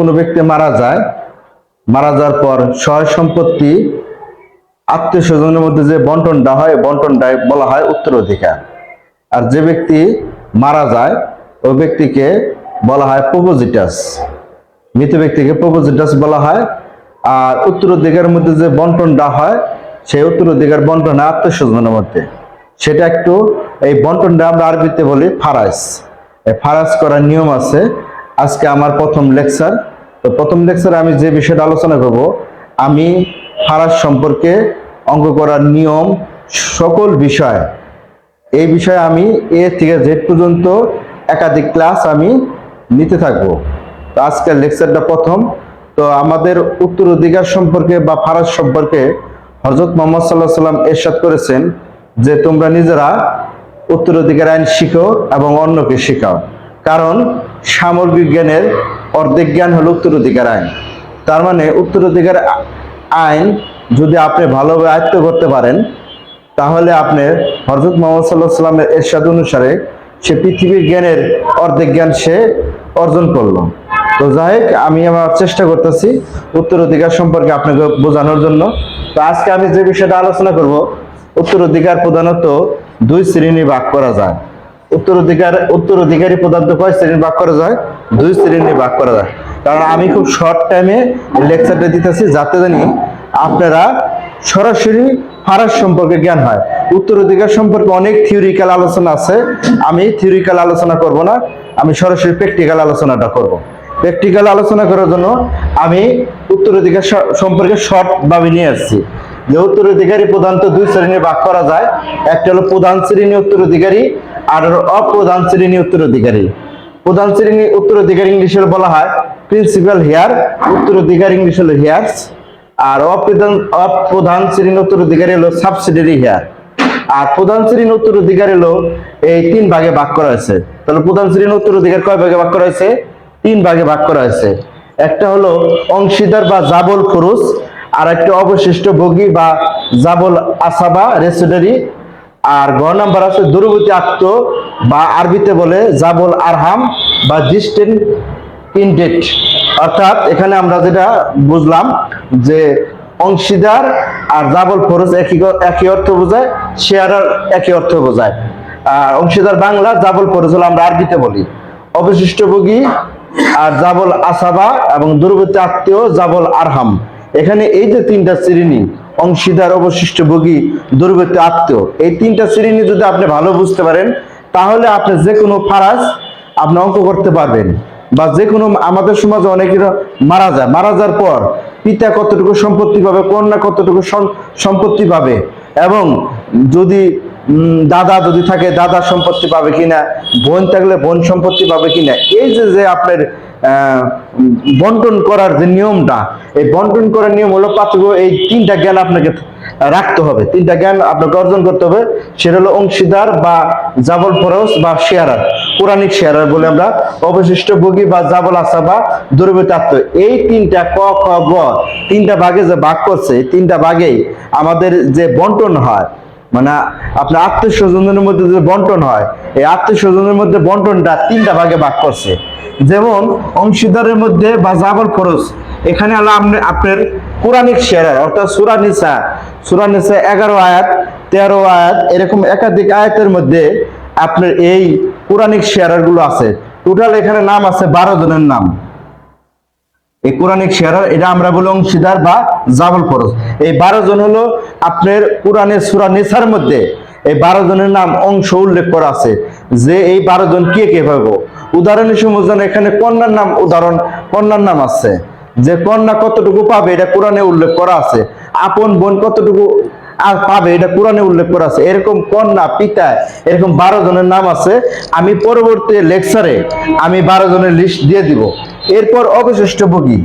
কোনো ব্যক্তি মারা যায়, মারা যাওয়ার পর সহায় সম্পত্তি, আত্মীয় স্বজনের মধ্যে যে বন্টনটা হয় বন্টনটাই বলা হয় উত্তরাধিকার। আর যে ব্যক্তি মারা যায়, ওই ব্যক্তিকে বলা হয় প্রপোজিটাস। মৃত ব্যক্তিকে প্রপোজিটাস বলা হয়। আর উত্তরাধিকারের মধ্যে যে বন্টনটা হয়, সেই উত্তরাধিকার বন্টন হয় আত্মীয় স্বজনের মধ্যে। সেটা একটু এই বন্টনটা আমরা আরবিতে বলি ফারাজ এই ফারাজ করার নিয়ম আছে। আজকে আমার প্রথম লেকচার। তো প্রথম লেকচারে আমি যে বিষয়টা আলোচনা করব, আমি ফারাজ সম্পর্কে অঙ্ক করার নিয়ম সকল বিষয়, এই বিষয়ে আমি এ থেকে জেড পর্যন্ত একাধিক ক্লাস আমি নিতে থাকব। তো আজকের লেকচারটা প্রথম। তো আমাদের উত্তরাধিকার সম্পর্কে বা ফারাজ সম্পর্কে হজরত মোহাম্মদ সাল্লাহ সাল্লাম এরশাদ করেছেন যে তোমরা নিজেরা উত্তরাধিকার আইন শিখো এবং অন্যকে শেখাও। কারণ সামগ্রিক জ্ঞানের অর্ধেক জ্ঞান হলো উত্তরাধিকার আইন। তার মানে উত্তরাধিকার আইন যদি আপনি ভালোভাবে আয়ত্ত করতে পারেন, তাহলে আপনি হজরত মোহাম্মদ সাল্লাহ সাল্লামের এরশাদ অনুসারে সে পৃথিবীর জ্ঞানের অর্ধেক জ্ঞান সে অর্জন করল। তো যাই হোক, আমি আমার চেষ্টা করতেছি উত্তরাধিকার সম্পর্কে আপনাকে বোঝানোর জন্য। তো আজকে আমি যে বিষয়টা আলোচনা করব, উত্তরাধিকার প্রধানত দুই শ্রেণি ভাগ করা যায়। উত্তরাধিকার, উত্তরাধিকারী প্রধানত কয় শ্রেণি ভাগ করা যায়? দুই শ্রেণি ভাগ করা যায়। কারণ আমি খুব শর্ট টাইমে লেকচারটা দিতেছি যাতে জানি আপনারা সরাসরি ফারাস সম্পর্কে জ্ঞান হয়। উত্তরাধিকার সম্পর্কে অনেক থিওরিক্যাল আলোচনা আছে। আমি থিওরিক্যাল আলোচনা করব না, আমি সরাসরি প্র্যাকটিক্যাল আলোচনাটা করব। প্র্যাকটিক্যাল আলোচনা করার জন্য আমি উত্তরাধিকার সম্পর্কে শর্ট ভাবে নিয়ে আসছি। যে উত্তরাধিকারী প্রধানত দুই শ্রেণি ভাগ করা যায়, একটা হলো প্রধান শ্রেণি উত্তরাধিকারী আর অপ্রধান শ্রেণি উত্তরাধিকারী। প্রধান শ্রেণি উত্তরাধিকারী ইংলিশে বলা হয় প্রিন্সিপাল হেয়ার উত্তরাধিকার ইংলিশ হলো হেয়ার্স আর অপ্রধান অপ্রধান শ্রেণির উত্তরাধিকারী হলো সাবসিডারি হেয়ার আর প্রধান শ্রেণির উত্তরাধিকার হলো এই তিন ভাগে ভাগ করা হয়েছে। তাহলে প্রধান শ্রেণির উত্তরাধিকার কয় ভাগে ভাগ করা হয়েছে? তিন ভাগে ভাগ করা হয়েছে। একটা হলো অংশীদার বা জাবল খরচ, আর একটা অবশিষ্ট ভোগী বা জাবল আসাবা রেসিডারি আর গ নাম্বার আছে দূরবর্তী আত্ম বা আরবিতে বলে জাবল আরহাম বা ডিস্টেন্ট ইনডেট। অর্থাৎ এখানে আমরা যেটা বুঝলাম যে অংশীদার আর জাবল ফরজ একই একই অর্থ বোঝায় শেয়ারার একই অর্থ বোঝায়। আর অংশীদার বাংলা, জাবল ফরজ হলো আমরা আরবিতে বলি। অবশিষ্টভোগী আর জাবল আসাবা এবং দূরবর্তী আত্মীয় জাবল আরহাম। এখানে এই যে তিনটা শ্রেণি অংশীদার অবশিষ্টভোগী দূরবর্তী আত্মীয়। এই তিনটা শ্রেণি যদি আপনি ভালো বুঝতে পারেন, তাহলে আপনি যে কোনো ফারাজ আপনি অঙ্ক করতে পারবেন বা যে কোনো আমাদের সমাজে অনেকের মারা যায়। মারা যাওয়ার পর পিতা কতটুকু সম্পত্তি পাবে, কন্যা কতটুকু সম্পত্তি পাবে এবং যদি দাদা যদি থাকে, দাদা সম্পত্তি পাবে কিনা, বোন থাকলে বোন সম্পত্তি পাবে কিনা, এই যে যে আপনার বন্টন করার যে নিয়মটা, এই বন্টন করার নিয়ম হলো পার্থক্য এই তিনটা জ্ঞান আপনাকে রাখতে হবে। তিনটা জ্ঞান আপনাকে অর্জন করতে হবে। সেটা হলো অংশীদার বা জাবল ফরস বা শেয়ারার, পৌরাণিক শেয়ারার বলে আমরা অবশিষ্ট ভোগী বা জাবল আসা বা দুর্বৃত্তাত্ম এই তিনটা ক, খ, গ, তিনটা ভাগে যে ভাগ করছে তিনটা ভাগেই আমাদের যে বন্টন হয় মানে আপনার আত্মীয় স্বজনের মধ্যে যে বন্টন হয়, এই আত্মীয় স্বজনের মধ্যে বন্টনটা তিনটা ভাগে ভাগ করছে। যেমন, অংশীদারের মধ্যে বা জাবল খরচ, এখানে হলো আপনি- আপনার কোরআনিক শেয়ার অর্থাৎ সুরা নিসা, সুরা এগারো আয়াত, তেরো আয়াত, এরকম একাধিক আয়াতের মধ্যে আপনার এই কোরআনিক শেয়ারগুলো আছে। টোটাল এখানে নাম আছে বারো জনের নাম। এই কোরআনিক শেয়ার এটা আমরা বলি অংশীদার বা জাবল ফরজ। এই বারো জন হলো আপনার কোরআনের সুরা নিসার মধ্যে এই বারো জনের নাম, অংশ উল্লেখ করা আছে। যে এই বারো জন কে কে পাবো উদাহরণ হিসেবে এখানে কন্যার নাম, উদাহরণ, কন্যার নাম আছে। যে কন্যা কতটুকু পাবে, এটা কোরআনে উল্লেখ করা আছে। আপন বোন কতটুকু আর পাবে, এটা কোরআনে উল্লেখ করা আছে। এরকম কন্যা, পিতা, এরকম বারো জনের নাম আছে। আমি পরবর্তী লেকচারে আমি বারো জনের লিস্ট দিয়ে দিব। এরপর অবশিষ্ট ভোগী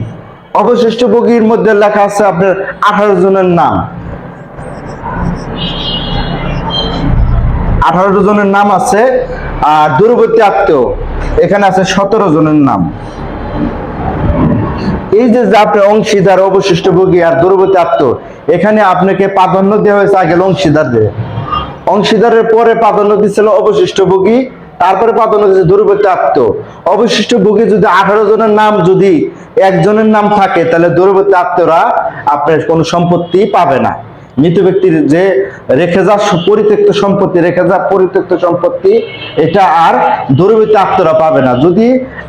অবশিষ্ট ভোগীর মধ্যে লেখা আছে আপনার আঠারো জনের নাম। আঠারো জনের নাম আছে, আর দূরবর্তী আত্মীয়, এখানে আছে সতেরো জনের নাম। এই যে আপনার অংশীদার, অবশিষ্ট ভোগী আর দূরবর্তী আত্মীয়, এখানে আপনাকে প্রাধান্য দেওয়া হয়েছে আগে অংশীদারদের। অংশীদারের পরে প্রাধান্য দিচ্ছিল অবশিষ্ট ভোগী তারপরে পাতানো হচ্ছে দূরবর্তী আত্ম অবশিষ্ট ভোগী যদি আঠারো জনের নাম যদি একজনের নাম থাকে, তাহলে দূরবর্তী আত্মরা আপনার কোনো সম্পত্তি পাবে না। মৃত ব্যক্তির যে রেখে যা পরিত্যক্ত সম্পত্তি রেখে যা পরিত্যক্ত সম্পত্তি, এটা আর দূরবর্তী আত্মরা পাবে না। যদি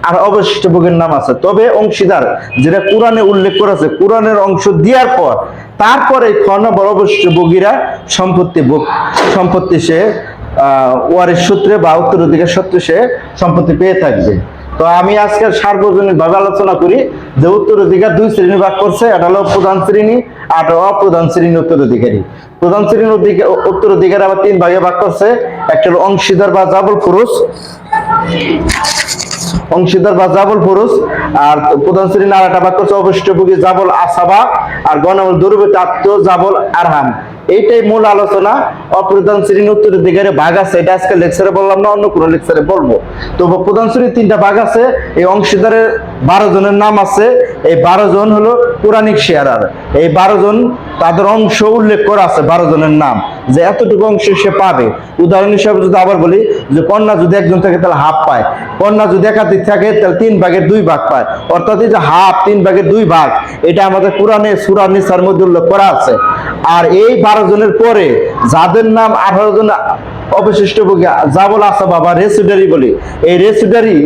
আর অবশিষ্ট ভোগের নাম আছে, তবে অংশীদার যেটা কোরআনে উল্লেখ করেছে কোরআনের অংশ দেওয়ার পর, তারপরে খ নম্বর অবশিষ্ট ভোগীরা সম্পত্তি সম্পত্তি সে আহ, ওয়ারিশ সূত্রে বা উত্তরাধিকার সূত্রে সে সম্পত্তি পেয়ে থাকবে। তো আমি আজকে সার্বজনীন ভাবে আলোচনা করি যে উত্তরাধিকার দুই শ্রেণি ভাগ করছে এটা হলো প্রধান শ্রেণি আর অপ্রধান শ্রেণি উত্তরাধিকারী প্রধান শ্রেণির উত্তরাধিকার আবার তিন ভাগে ভাগ করছে একটা হলো অংশীদার বা জাবল পুরুষ অংশীদার বা জাবল পুরুষ, আর প্রধান শ্রেণি নারাটা বাক্য অবশিষ্টভোগী জাবল আসাবা, আর গণবল দুর্বে আত্ম জাবল আরহাম। এইটাই মূল আলোচনা। অপ্রধান শ্রেণির উত্তরাধিকারে ভাগ আছে, এটা আজকে লেকচারে বললাম না, অন্য কোনো লেকচারে বলব। তো প্রধান শ্রেণির তিনটা ভাগ আছে, এই অংশীদারের বারো জনের নাম আছে। এই বারো জন হলো পুরাণিক শেয়ারার। এই বারো জন তাদের অংশ উল্লেখ করা আছে, বারো জনের নাম। যে এতটুকু অংশ সে পাবে। উদাহরণ হিসাবে যদি আবার বলি, যে কন্যা যদি একজন থাকে, তাহলে হাফ পায়। কন্যা যদি একাধিক থাকে, তাহলে তিন ভাগের দুই ভাগ পায়। অর্থাৎ এই যে হাফ, তিন ভাগের দুই ভাগ, এটা আমাদের পুরাণে সুরা নিসার মধ্যে উল্লেখ করা আছে। আর এই বারো জনের পরে যাদের নাম আঠারো জন অবশিষ্ট ভোগী জাবল আসা বাবা, রেসিডারি বলি। এই রেসিডারি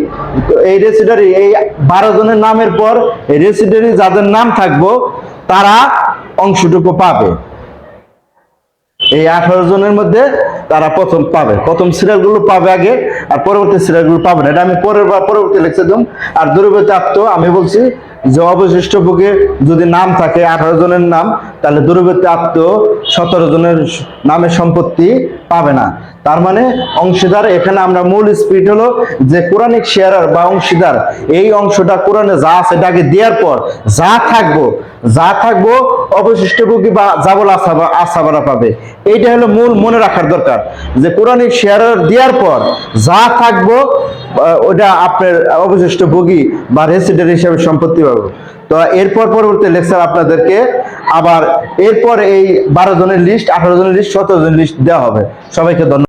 এই রেসিডারি, এই বারো জনের নামের পর এই রেসিডারি যাদের নাম থাকব, তারা অংশটুকু পাবে। এই আঠারো জনের মধ্যে তারা প্রথম পাবে। প্রথম সিরিয়ালগুলো পাবে আগে, আর পরবর্তী সিরিয়ালগুলো পাবে না। এটা আমি পরের বার, পরবর্তী লিখে দিম। আর দূরবর্তী আত্ম, আমি বলছি যে অবশিষ্ট বুকে যদি নাম থাকে আঠারো জনের নাম, তাহলে দূরবর্তী আত্ম সতেরো জনের নামের সম্পত্তি পাবে না। তার মানে অংশীদার, এখানে আমরা মূল স্পিড হলো যে কোরআনিক শেয়ারার বা অংশীদার, এই অংশটা কোরআনে যা আছে এটাকে দেওয়ার পর যা থাকব যা থাকব অবশিষ্ট ভোগী বা জাবল আসাবা, আসাবারা পাবে। এইটা হলো মূল মনে রাখার দরকার, যে কোরআনিক শেয়ারার দেওয়ার পর যা থাকব ওটা আপনার অবশিষ্ট ভোগী বা রেসিডেন্ট হিসাবে সম্পত্তি পাবো। তো এরপর পরবর্তী লেকচার আপনাদেরকে আবার এরপর এই বারো জনের লিস্ট আঠারো জনের লিস্ট সতেরো জনের লিস্ট দেওয়া হবে। সবাইকে ধন্যবাদ।